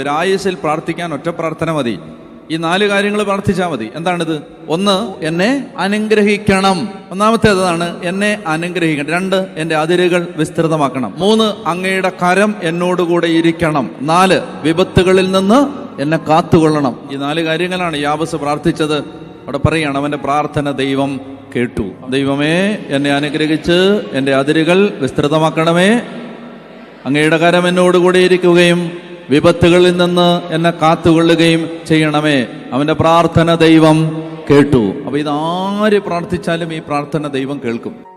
ഒരായുസിൽ പ്രാർത്ഥിക്കാൻ ഒറ്റ പ്രാർത്ഥന മതി. ഈ നാല് കാര്യങ്ങൾ പ്രാർത്ഥിച്ചാൽ മതി. എന്താണിത്? ഒന്ന് എന്നെ അനുഗ്രഹിക്കണം. ഒന്നാമത്തേതാണ് എന്നെ അനുഗ്രഹിക്കണം. രണ്ട് എന്റെ അതിരുകൾ വിസ്തൃതമാക്കണം. മൂന്ന് അങ്ങയുടെ കരം എന്നോടുകൂടെ ഇരിക്കണം. നാല് വിപത്തുകളിൽ നിന്ന് എന്നെ കാത്തുകൊള്ളണം. ഈ നാല് കാര്യങ്ങളാണ് യാബസ് പ്രാർത്ഥിച്ചത്. അവിടെ പറയുകയാണ് അവന്റെ പ്രാർത്ഥന ദൈവം കേട്ടു. ദൈവമേ എന്നെ അനുഗ്രഹിച്ച് എന്റെ അതിരുകൾ വിസ്തൃതമാക്കണമേ. അങ്ങയുടെ കരം എന്നോടുകൂടെ ഇരിക്കുകയും വിപത്തുകളിൽ നിന്ന് എന്നെ കാത്തുകൊള്ളുകയും ചെയ്യണമേ. അവന്റെ പ്രാർത്ഥന ദൈവം കേട്ടു. അപ്പൊ ഇതാര് പ്രാർത്ഥിച്ചാലും ഈ പ്രാർത്ഥന ദൈവം കേൾക്കും.